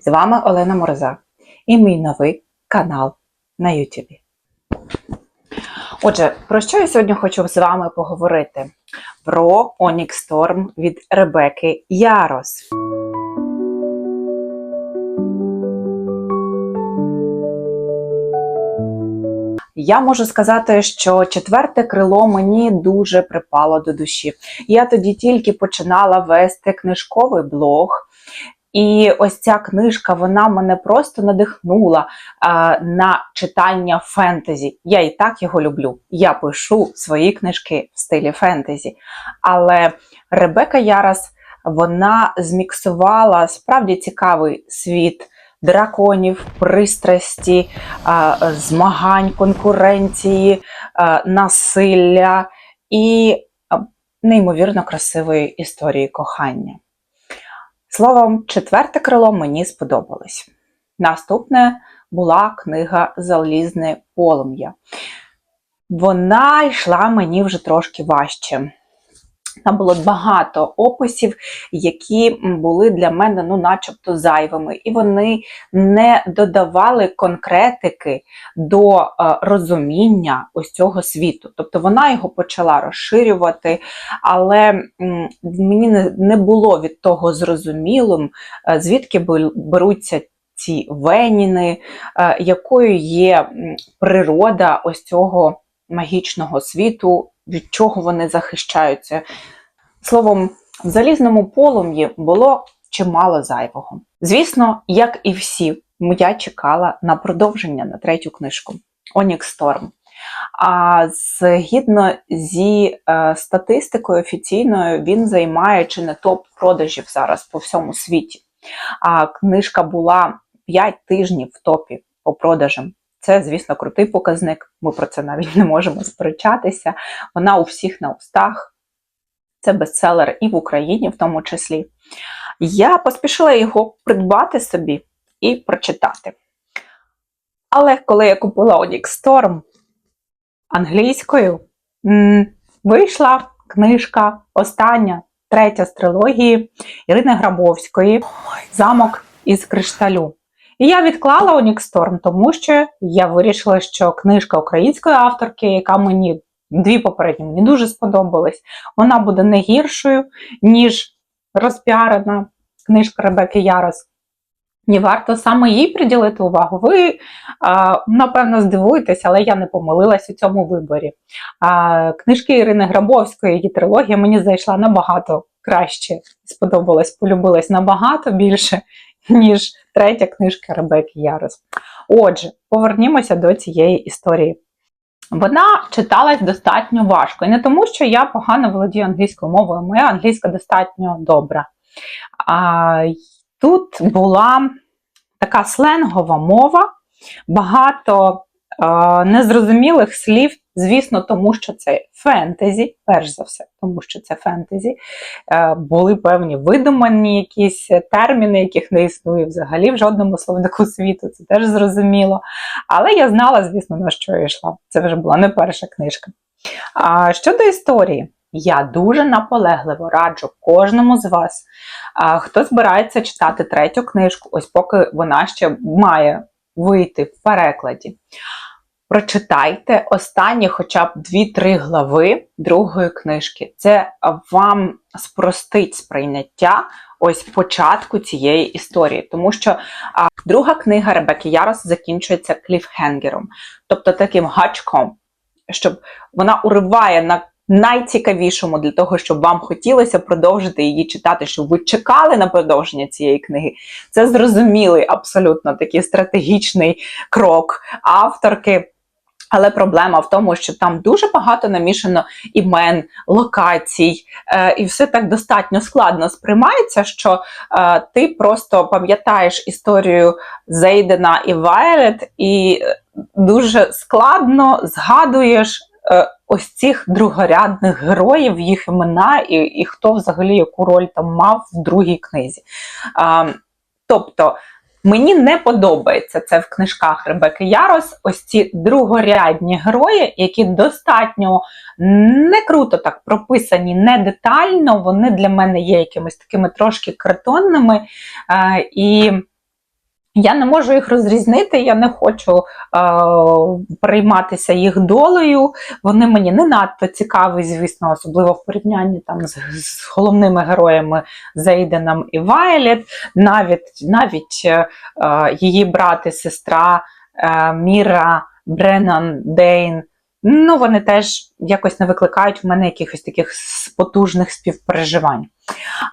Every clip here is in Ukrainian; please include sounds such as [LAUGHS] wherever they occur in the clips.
З вами Олена Мороза і мій новий канал на Ютубі. Отже, про що я сьогодні хочу з вами поговорити? Про Onyx Storm від Ребекки Ярос. Я можу сказати, що четверте крило мені дуже припало до душі. Я тоді тільки починала вести книжковий блог. І ось ця книжка вона мене просто надихнула а, на читання фентезі. Я і так його люблю. Я пишу свої книжки в стилі фентезі. Але Ребека Ярас вона зміксувала справді цікавий світ драконів, пристрасті, а, змагань, конкуренції, а, насилля і неймовірно красивої історії кохання. Словом, четверте крило мені сподобалось. Наступне була книга Залізне полум'я. Вона йшла мені вже трошки важче. Там було багато описів, які були для мене ну, начебто зайвими, і вони не додавали конкретики до е, розуміння ось цього світу. Тобто вона його почала розширювати, але мені не, було від того зрозумілим, е, звідки беруться ці веніни, е, якою є природа ось цього магічного світу, від чого вони захищаються. Словом, в залізному полум'ї було чимало зайвого. Звісно, як і всі, я чекала на продовження на третю книжку Storm. А згідно зі е, статистикою офіційною, він займає чи не топ продажів зараз по всьому світі. А книжка була 5 тижнів в топі по продажам. Це, звісно, крутий показник. Ми про це навіть не можемо сперечатися. Вона у всіх на устах. Це бестселер і в Україні, в тому числі. Я поспішила його придбати собі і прочитати. Але коли я купила Onyx Storm англійською, вийшла книжка остання, третя з трилогії Ірини Грабовської Замок із кришталю. І я відклала Onyx Storm, тому що я вирішила, що книжка української авторки, яка мені дві попередні мені дуже сподобались, вона буде не гіршою, ніж розпіарена книжка Ребекки Ярос. Ні варто саме їй приділити увагу. Ви, напевно, здивуєтесь, але я не помилилась у цьому виборі. Книжки Ірини Грабовської, її трилогія мені зайшла набагато краще, сподобалась, полюбилась набагато більше, ніж третя книжка Ребекки Ярос. Отже, повернімося до цієї історії. Вона читалась достатньо важко. І не тому, що я погано володію англійською мовою, моя англійська достатньо добра. А, тут була така сленгова мова, багато е, незрозумілих слів, звісно, тому що це фентезі, перш за все, тому що це фентезі. Е, були певні видумані якісь терміни, яких не існує взагалі в жодному словнику світу, це теж зрозуміло. Але я знала, звісно, на що я йшла. Це вже була не перша книжка. А щодо історії, я дуже наполегливо раджу кожному з вас, хто збирається читати третю книжку, ось поки вона ще має вийти в перекладі. Прочитайте останні хоча б 2-3 глави другої книжки. Це вам спростить сприйняття ось початку цієї історії, тому що а, друга книга Ребекки Ярос закінчується кліфхенгером, тобто таким гачком, щоб вона уриває на найцікавішому для того, щоб вам хотілося продовжити її читати, щоб ви чекали на продовження цієї книги. Це зрозумілий абсолютно такий стратегічний крок авторки. Але проблема в тому, що там дуже багато намішано імен, локацій, е, і все так достатньо складно сприймається, що е, ти просто пам'ятаєш історію Зейдена і Вайлет, і е, дуже складно згадуєш е, ось цих другорядних героїв, їх імена, і, і хто взагалі яку роль там мав в другій книзі. А, тобто. Мені не подобається це в книжках Ребеки Ярос. Ось ці другорядні герої, які достатньо не круто так прописані, не детально. Вони для мене є якимись такими трошки картонними. Е, і Я не можу їх розрізнити, я не хочу е, перейматися їх долею. Вони мені не надто цікаві, звісно, особливо в порівнянні там з, з головними героями Зейденом і Вайлет. Навіть навіть е, е, її брат і сестра е, Міра, Бреннан, Дейн. Ну, вони теж якось не викликають в мене якихось таких потужних співпереживань.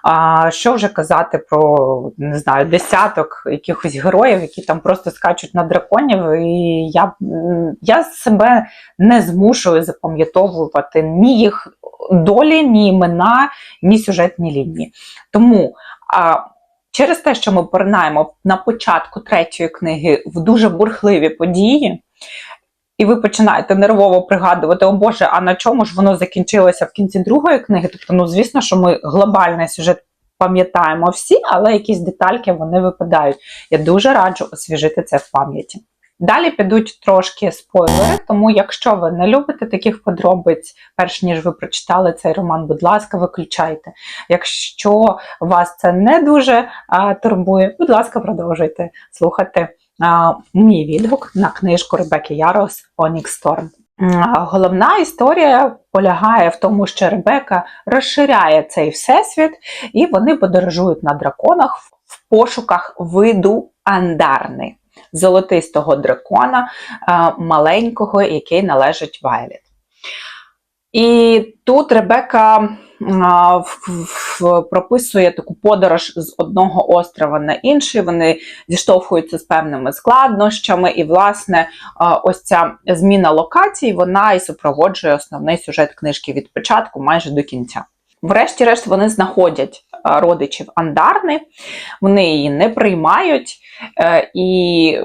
А що вже казати про не знаю, десяток якихось героїв, які там просто скачуть на драконів, і я, я себе не змушую запам'ятовувати ні їх долі, ні імена, ні сюжетні лінії. Тому а, через те, що ми поринаємо на початку третьої книги в дуже бурхливі події. І ви починаєте нервово пригадувати, о Боже, а на чому ж воно закінчилося в кінці другої книги? Тобто, ну звісно, що ми глобальний сюжет пам'ятаємо всі, але якісь детальки вони випадають. Я дуже раджу освіжити це в пам'яті. Далі підуть трошки спойлери, тому якщо ви не любите таких подробиць, перш ніж ви прочитали цей роман, будь ласка, виключайте. Якщо вас це не дуже а, турбує, будь ласка, продовжуйте слухати мій відгук на книжку Ребекки Ярос Onyx Storm. Головна історія полягає в тому, що Ребека розширяє цей всесвіт, і вони подорожують на драконах в пошуках виду андарни, золотистого дракона, маленького, який належить Вайлет. І тут Ребека а, в- в- прописує таку подорож з одного острова на інший. Вони зіштовхуються з певними складнощами, і, власне, а, ось ця зміна локацій вона і супроводжує основний сюжет книжки від початку майже до кінця. Врешті-решт вони знаходять родичів Андарни, вони її не приймають, е, і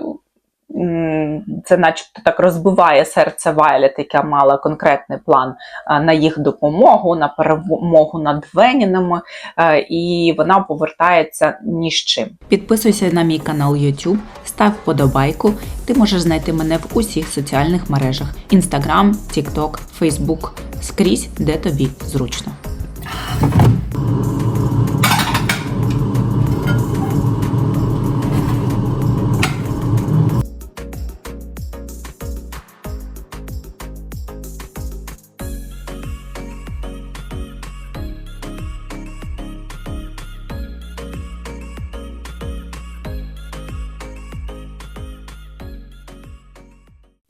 це, начебто, так розбиває серце Вайлет, яка мала конкретний план на їх допомогу, на перемогу над Венінами, е, і вона повертається ні з чим. Підписуйся на мій канал YouTube, став вподобайку. Ти можеш знайти мене в усіх соціальних мережах: Instagram, TikTok, Facebook, скрізь, де тобі зручно.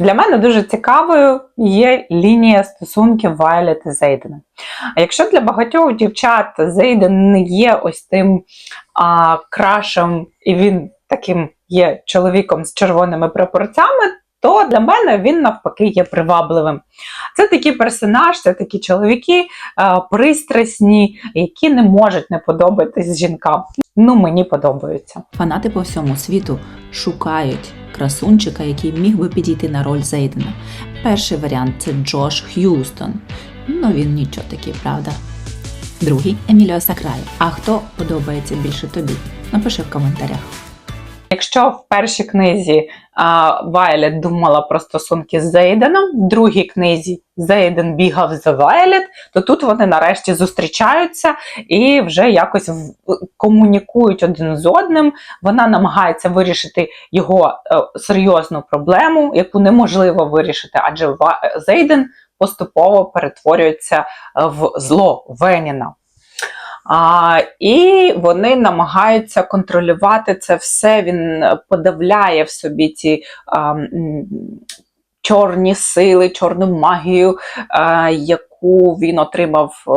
Для мене дуже цікавою є лінія стосунків Вайлет і Зейдена. А якщо для багатьох дівчат Зейден не є ось тим а, крашем, і він таким є чоловіком з червоними прапорцями, то для мене він навпаки є привабливим. Це такий персонаж, це такі чоловіки а, пристрасні, які не можуть не подобатись жінкам. Ну, мені подобаються. Фанати по всьому світу шукають красунчика, який міг би підійти на роль Зейдена. Перший варіант це Джош Х'юстон. Ну він нічого такий, правда. Другий Еміліо Сакрай. А хто подобається більше тобі? Напиши в коментарях. Якщо в першій книзі Вайлет думала про стосунки з Зейденом, в другій книзі Зейден бігав за Вайлет, то тут вони нарешті зустрічаються і вже якось комунікують один з одним. Вона намагається вирішити його е, серйозну проблему, яку неможливо вирішити, адже Зейден поступово перетворюється е, в зло Веніна. А, і вони намагаються контролювати це все. Він подавляє в собі ці а, чорні сили, чорну магію, а, яку він отримав а,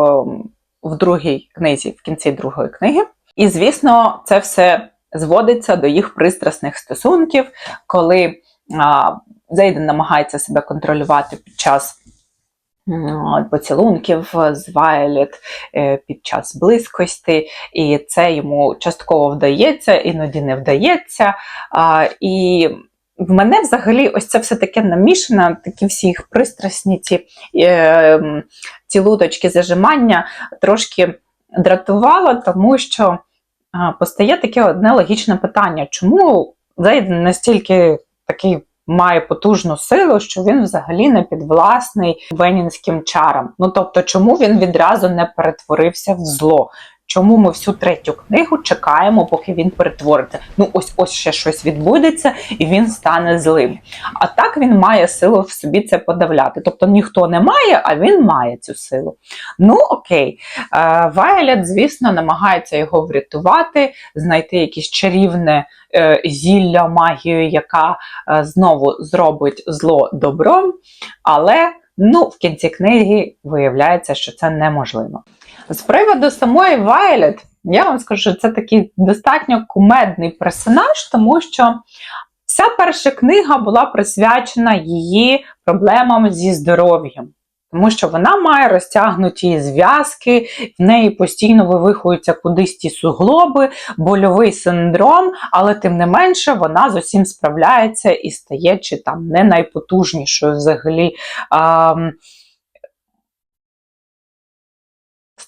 в другій книзі, в кінці другої книги. І, звісно, це все зводиться до їх пристрасних стосунків, коли а, Зейден намагається себе контролювати під час поцілунків з Вайлет е, під час близькості, і це йому частково вдається, іноді не вдається. І в мене взагалі ось це все таке намішане, такі всі їх пристрасні ці, е, зажимання трошки дратувало, тому що постає таке одне логічне питання: чому Зейден настільки такий має потужну силу, що він взагалі не підвласний венінським чарам? Ну тобто, чому він відразу не перетворився в зло? Чому ми всю третю книгу чекаємо, поки він перетвориться. Ну, ось ось ще щось відбудеться, і він стане злим. А так він має силу в собі це подавляти. Тобто ніхто не має, а він має цю силу. Ну окей, Е, Вайлет, звісно, намагається його врятувати, знайти якесь чарівне е, зілля, магію, яка е, знову зробить зло добром, але ну, в кінці книги виявляється, що це неможливо. З приводу самої Вайлет, я вам скажу, що це такий достатньо кумедний персонаж, тому що вся перша книга була присвячена її проблемам зі здоров'ям. Тому що вона має розтягнуті зв'язки, в неї постійно вивихуються кудись ті суглоби, больовий синдром, але тим не менше вона з усім справляється і стає чи там не найпотужнішою взагалі а,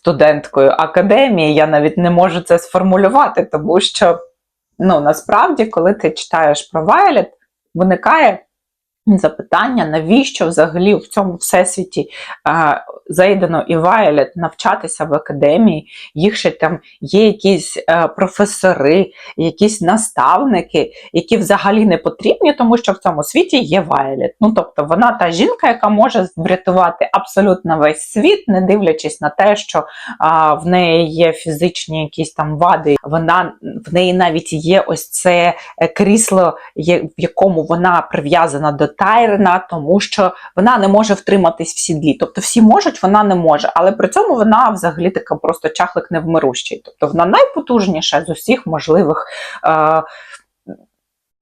студенткою академії. Я навіть не можу це сформулювати, тому що ну, насправді, коли ти читаєш про Вайлет, виникає запитання, навіщо взагалі в цьому всесвіті е, Зейдену і Вайлет навчатися в академії, їх ще там є якісь е, професори, якісь наставники, які взагалі не потрібні, тому що в цьому світі є Вайлет. Ну тобто вона та жінка, яка може врятувати абсолютно весь світ, не дивлячись на те, що в неї є фізичні якісь там вади. Вона в неї навіть є ось це е, крісло, в якому вона прив'язана до Тайрена, тому що вона не може втриматись в сідлі. Тобто всі можуть, вона не може. Але при цьому вона взагалі така просто чахлик невмирущий. Тобто вона найпотужніша з усіх можливих е,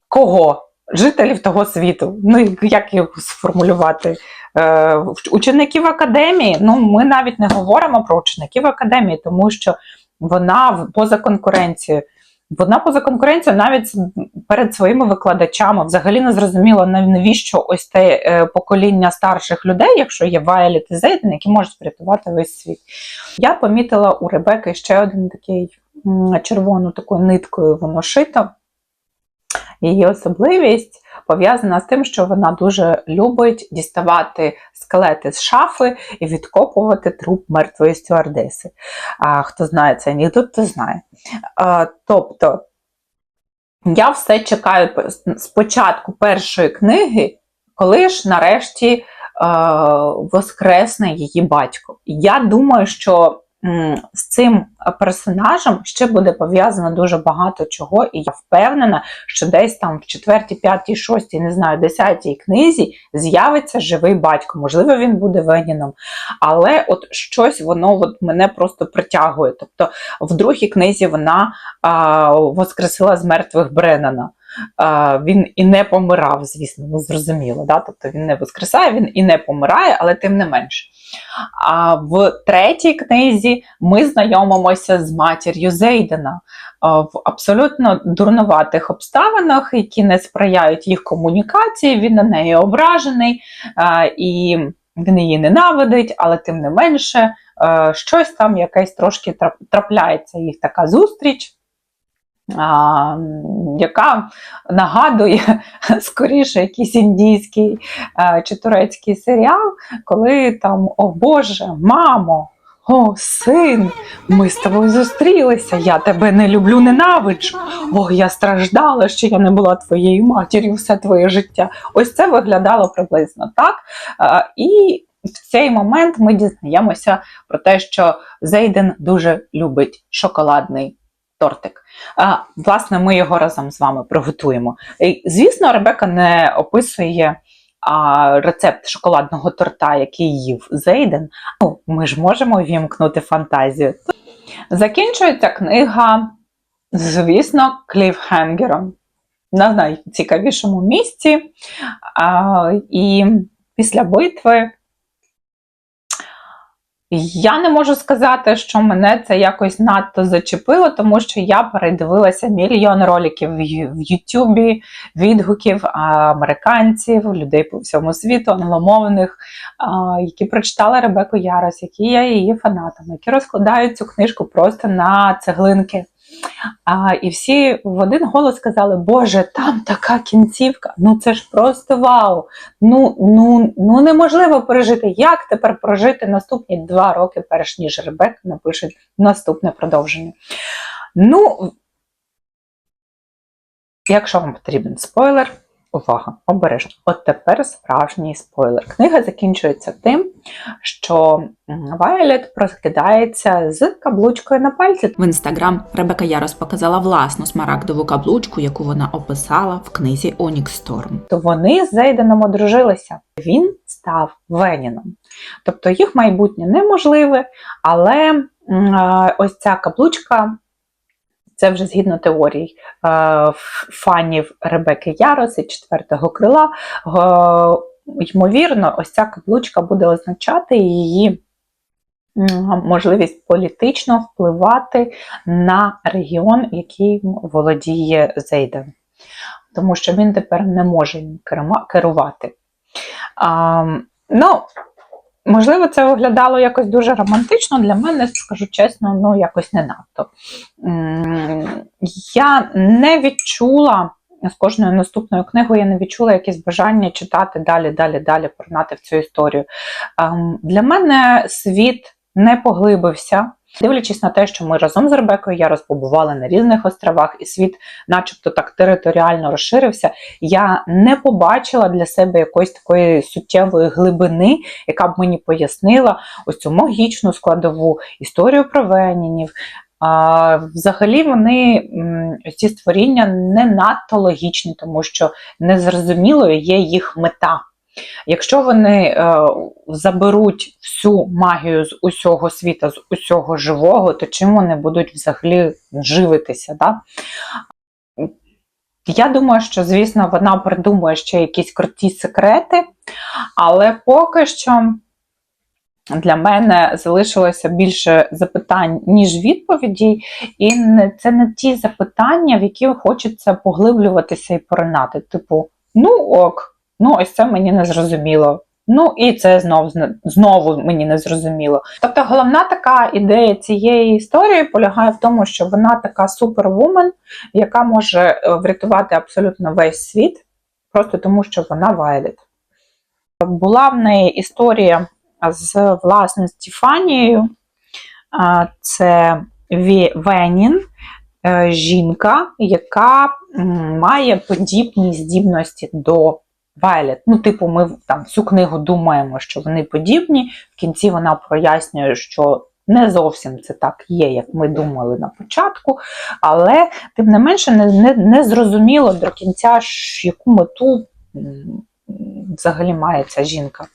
кого? Жителів того світу. Ну як їх сформулювати? Е, учеників академії. Ну, ми навіть не говоримо про учеників академії, тому що вона поза конкуренцією. Вона поза конкуренцією навіть перед своїми викладачами. Взагалі не зрозуміло, нав- навіщо ось те е, покоління старших людей, якщо є Вайлет і Зейден, які можуть врятувати весь світ. Я помітила у Ребеки ще один такий червону такою ниткою воно шито. Її особливість пов'язана з тим, що вона дуже любить діставати скелети з шафи і відкопувати труп мертвої стюардеси. А, хто знає це анекдот, то знає. А, тобто, я все чекаю п- з початку першої книги, коли ж нарешті воскресне її батько. Я думаю, що з цим персонажем ще буде пов'язано дуже багато чого, і я впевнена, що десь там в четвертій, п'ятій, шостій, не знаю, десятій книзі з'явиться живий батько. Можливо, він буде Веніном. Але от щось воно от мене просто притягує. Тобто, в другій книзі вона а, воскресила з мертвих Бреннана. Він і не помирав, звісно, ну зрозуміло. Да? Тобто він не воскресає, він і не помирає, але тим не менше. А в третій книзі ми знайомимося з матір'ю Зейдена в абсолютно дурнуватих обставинах, які не сприяють їх комунікації. Він на неї ображений і він її ненавидить, але тим не менше, щось там якесь трошки трапляється їх така зустріч. Яка нагадує [LAUGHS] скоріше якийсь індійський е, чи турецький серіал, коли там, о Боже, мамо, о, син, ми з тобою зустрілися, я тебе не люблю, ненавиджу. Ох, я страждала, що я не була твоєю матір'ю все твоє життя. Ось це виглядало приблизно так. Е, І в цей момент ми дізнаємося про те, що Зейден дуже любить шоколадний тортик. А, власне, ми його разом з вами приготуємо. І, звісно, Ребека не описує а, рецепт шоколадного торта, який їв Зейден. Ну, ми ж можемо вімкнути фантазію. Закінчується книга, звісно, кліфхенгером на найцікавішому місці. А, і після битви я не можу сказати, що мене це якось надто зачепило, тому що я передивилася мільйон роликів в Ютубі, відгуків американців, людей по всьому світу, англомовних, які прочитали Ребеку Ярос, які є її фанатами, які розкладають цю книжку просто на цеглинки. А, і всі в один голос сказали: Боже, там така кінцівка, ну це ж просто вау! Ну, ну, ну неможливо пережити. Як тепер прожити наступні два роки, перш ніж Ребек напише наступне продовження? Ну, якщо вам потрібен спойлер, увага, обережно. От тепер справжній спойлер. Книга закінчується тим, що м, Вайолет прокидається з каблучкою на пальці. В інстаграм Ребека Ярос показала власну смарагдову каблучку, яку вона описала в книзі Онікс Сторм. то вони з Зейденом одружилися. Він став Веніном. Тобто їх майбутнє неможливе, але ось ця каблучка. Це вже згідно теорій е, фанів Ребекки Ярос і четвертого крила. Ймовірно, ось ця каблучка буде означати її можливість політично впливати на регіон, яким володіє Зейден тому що він тепер не може керувати. Ну, можливо, це виглядало якось дуже романтично. Для мене, скажу чесно, ну якось не надто. Я не відчула. З кожною наступною книгою я не відчула якесь бажання читати далі, далі, далі, порнати в цю історію. Ем, Для мене світ не поглибився. Дивлячись на те, що ми разом з Ребекою Ярос побували на різних островах, і світ, начебто, так територіально розширився, я не побачила для себе якоїсь такої суттєвої глибини, яка б мені пояснила ось цю магічну складову історію про Венінів. А, взагалі вони ці створіння не надто логічні, тому що незрозумілою є їх мета. Якщо вони е, заберуть всю магію з усього світа, з усього живого, то чим вони будуть взагалі живитися? Да? Я думаю, що, звісно, вона придумує ще якісь круті секрети, але поки що для мене залишилося більше запитань, ніж відповідей, і це не ті запитання, в які хочеться поглиблюватися і поринати. Типу, ну ок, ну ось це мені не зрозуміло. Ну і це знов знову мені не зрозуміло. Тобто, головна така ідея цієї історії полягає в тому, що вона така супервумен, яка може е, врятувати абсолютно весь світ, просто тому що вона Вайлет. Була в неї історія з власне Стефанією. Це Венін, е, жінка, яка має подібні здібності до Вайлет. Ну, типу, ми там всю книгу думаємо, що вони подібні. В кінці вона прояснює, що не зовсім це так є, як ми думали на початку, але тим не менше не, не, не зрозуміло до кінця, яку мету взагалі має ця жінка.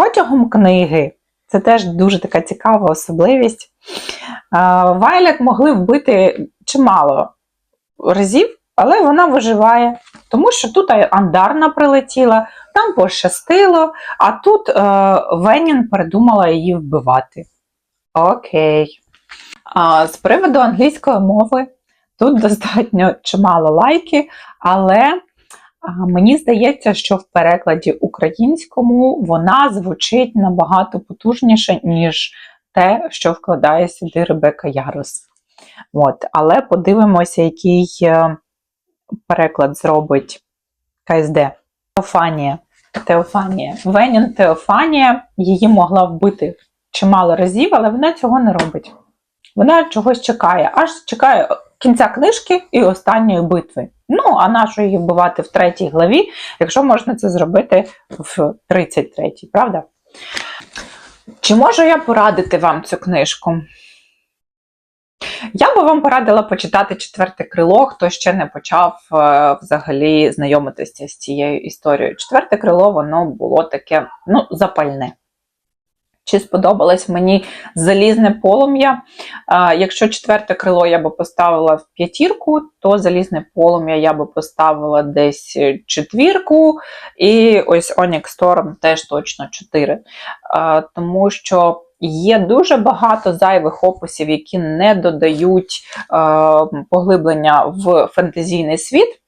Протягом книги, це теж дуже така цікава особливість. Вайлет могли вбити чимало разів, але вона виживає, тому що тут Андарна прилетіла, там пощастило, а тут е, Венін передумала її вбивати. Окей. А, з приводу англійської мови тут достатньо чимало лайки, але Мені здається, що в перекладі українському вона звучить набагато потужніше, ніж те, що вкладає сюди Ребека Ярос. От. Але подивимося, який е, переклад зробить КСД. Теофанія. Теофанія. Венін Теофанія її могла вбити чимало разів, але вона цього не робить. Вона чогось чекає, аж чекає кінця книжки і останньої битви. Ну, а нащо її вбивати в третій главі, якщо можна це зробити в 33-й, правда? Чи можу я порадити вам цю книжку? Я би вам порадила почитати четверте крило, хто ще не почав е, взагалі знайомитися з цією історією. Четверте крило, воно було таке, ну, запальне. Чи сподобалось мені залізне полум'я? Якщо четверте крило я би поставила в п'ятірку, то залізне полум'я я би поставила десь четвірку, і ось Onyx Storm теж точно 4. Тому що Є дуже багато зайвих описів, які не додають е, поглиблення в фентезійний світ.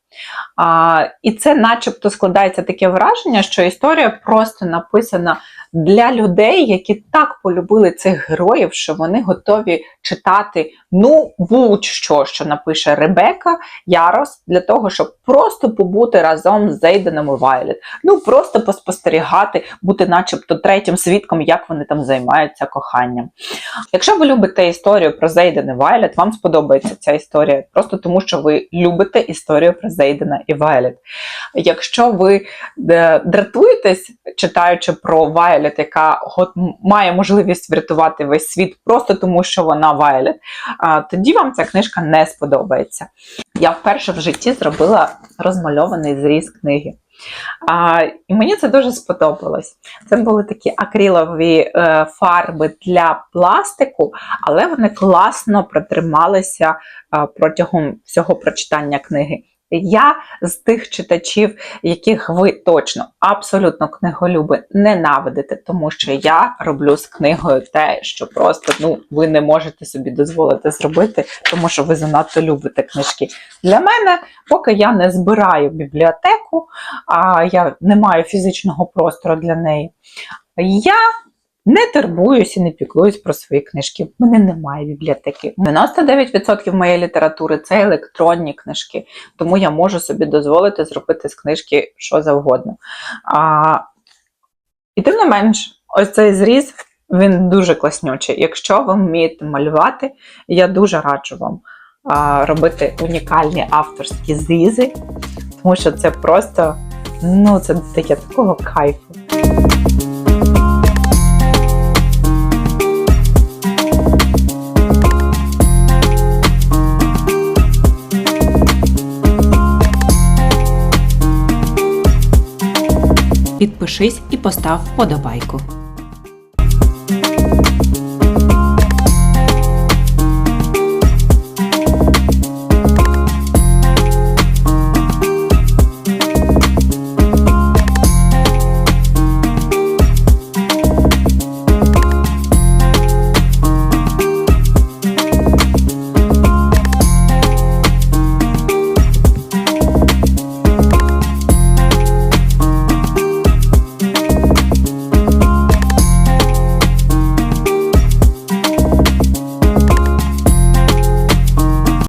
А, і це, начебто, складається таке враження, що історія просто написана для людей, які так полюбили цих героїв, що вони готові читати ну будь-що, що напише Ребека Ярос, для того, щоб просто побути разом з Зейденом і Вайлет. Ну просто поспостерігати, бути, начебто, третім свідком, як вони там займаються коханням. Якщо ви любите історію про Зейдена і Вайлет, вам сподобається ця історія, просто тому що ви любите історію про Зейдена і Вайлет. Якщо ви е, дратуєтесь, читаючи про Вайлет, яка має можливість врятувати весь світ просто тому, що вона Вайлет, тоді вам ця книжка не сподобається. Я вперше в житті зробила розмальований зріз книги. А, і мені це дуже сподобалось. Це були такі акрилові е, фарби для пластику, але вони класно протрималися е, протягом всього прочитання книги. Я з тих читачів, яких ви точно абсолютно книголюби ненавидите, тому що я роблю з книгою те, що просто ну ви не можете собі дозволити зробити, тому що ви занадто любите книжки. Для мене, поки я не збираю бібліотеку, а я не маю фізичного простору для неї, я не турбуюсь і не піклуюсь про свої книжки. В мене немає бібліотеки. 99% моєї літератури це електронні книжки, тому я можу собі дозволити зробити з книжки що завгодно. А, і тим не менш, ось цей зріз він дуже класнючий. Якщо ви вмієте малювати, я дуже раджу вам а, робити унікальні авторські зрізи, тому що це просто ну, це дає такого кайфу. Підпишись і постав вподобайку.